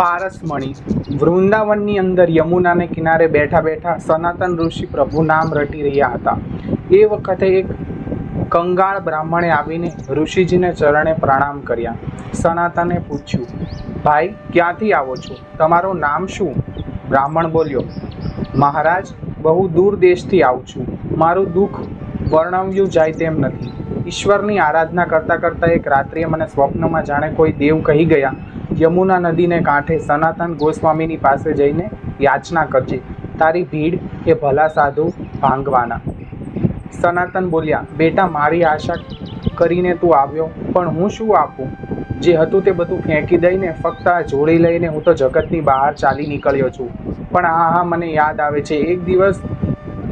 પારસમણી વૃંદાવનની અંદર યમુનાને કિનારે બેઠા બેઠા સનાતન ઋષિ પ્રભુ નામ રટી રહ્યા હતા. એ વખતે એક કંગાળ બ્રાહ્મણે આવીને ઋષિજીને ચરણે પ્રણામ કર્યા. સનાતને પૂછ્યું, ભાઈ, ક્યાંથી આવો છો? તમારું નામ શું? બ્રાહ્મણ બોલ્યો, મહારાજ, બહુ દૂર દેશથી આવું છું. મારું દુઃખ વર્ણવ્યું જાય તેમ નથી. ઈશ્વરની આરાધના કરતાં કરતાં એક રાત્રિએ મને સ્વપ્નમાં જાણે કોઈ દેવ કહી ગયા. યમુના નદીને કાંઠે સનાતન ગોસ્વામીની પાસે જઈને યાચના કરજે. તારી ભીડ એ ભલા સાધુ ભાંગવાના. સનાતન બોલ્યા, બેટા, મારી આશા કરીને તું આવ્યો, પણ હું શું આપું? જે હતું તે બધું ફેંકી દઈને ફક્ત આ જોડી લઈને હું તો જગતની બહાર ચાલી નીકળ્યો છું. પણ આ હા મને યાદ આવે છે. એક દિવસ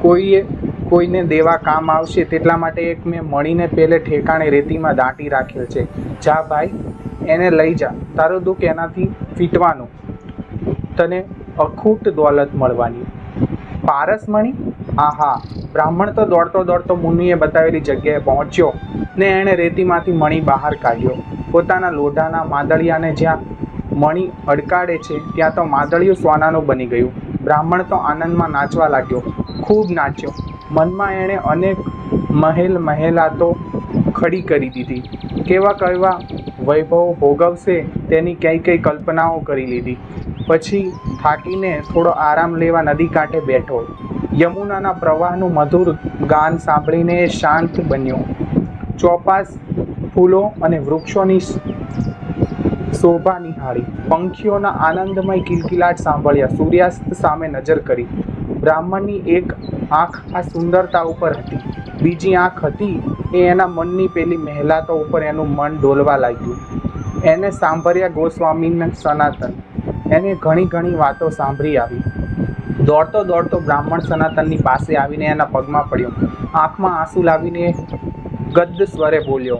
કોઈએ કોઈને દેવા કામ આવશે તેટલા માટે એક મેં મળીને પેલે ઠેકાણે રેતીમાં દાટી રાખેલ છે. જા ભાઈ, એને લઈ જા. તારું દુઃખ એનાથી ફીટવાનું. તને અખૂટ દોલત મળવાની. પારસમણી આહા. બ્રાહ્મણ તો દોડતો દોડતો મુનિએ બતાવેલી જગ્યાએ પહોંચ્યો ને એણે રેતીમાંથી મણી બહાર કાઢ્યો. પોતાના લોઢાના માદળિયાને જ્યાં મણી અડકાડે છે, ત્યાં તો માદળિયું સોનાનું બની ગયું. બ્રાહ્મણ તો આનંદમાં નાચવા લાગ્યો. ખૂબ નાચ્યો. મનમાં એણે અનેક મહેલ મહેલાતો ખડી કરી દીધી. કેવા કેવા વૈભવ ભોગવશે તેની કઈ કઈ કલ્પનાઓ કરી લીધી. પછી થાકીને થોડો આરામ લેવા નદી કાંઠે બેઠો. યમુનાના પ્રવાહનું મધુર ગાન સાંભળીને એ શાંત બન્યો. ચોપાસ ફૂલો અને વૃક્ષોની શોભા નિહાળી. પંખીઓના આનંદમય કિલકિલાટ સાંભળ્યા. સૂર્યાસ્ત સામે નજર કરી. બ્રાહ્મણની એક આંખ આ સુંદરતા ઉપર હતી. બીજી આંખ હતી એ એના મનની પેલી મહેલાતો ઉપર એનું મન ડોલવા લાગ્યું. એને સાંભળ્યા ગોસ્વામીને સનાતન. એને ઘણી ઘણી વાતો સાંભળી આવી. દોડતો દોડતો બ્રાહ્મણ સનાતનની પાસે આવીને એના પગમાં પડ્યો. આંખમાં આંસુ લાવીને ગદ્દ સ્વરે બોલ્યો,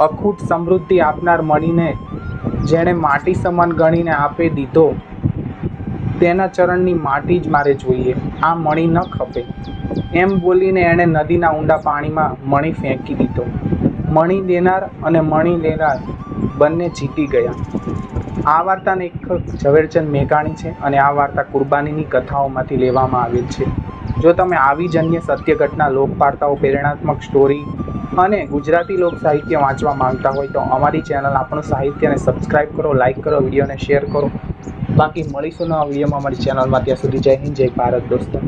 અખૂટ સમૃદ્ધિ આપનાર મણીને, જેણે માટી સમાન ગણીને આપી દીધો તેના ચરણની માટી જ મારે જોઈએ. આ મણી ન ખપે. એમ બોલીને એણે નદીના ઊંડા પાણીમાં મણી ફેંકી દીધો. મણી દેનાર અને મણી લેનાર બંને જીતી ગયા. આ વાર્તા લેખક ઝવેરચંદ મેઘાણી છે અને આ વાર્તા કુરબાનીની કથાઓમાંથી લેવામાં આવેલ છે. જો તમે આવી જ અન્ય સત્ય ઘટના લોકવાર્તાઓ, પ્રેરણાત્મક સ્ટોરી અને ગુજરાતી લોક સાહિત્ય વાંચવા માંગતા હોય તો અમારી ચેનલ આપણું સાહિત્યને સબસ્ક્રાઈબ કરો લાઈક કરો, વિડીયોને શેર કરો. બાકી મળીશું નવા વિડીયોમાં. અમારી ચેનલમાં ત્યાં સુધી જય હિન્દ જય ભારત દોસ્તો.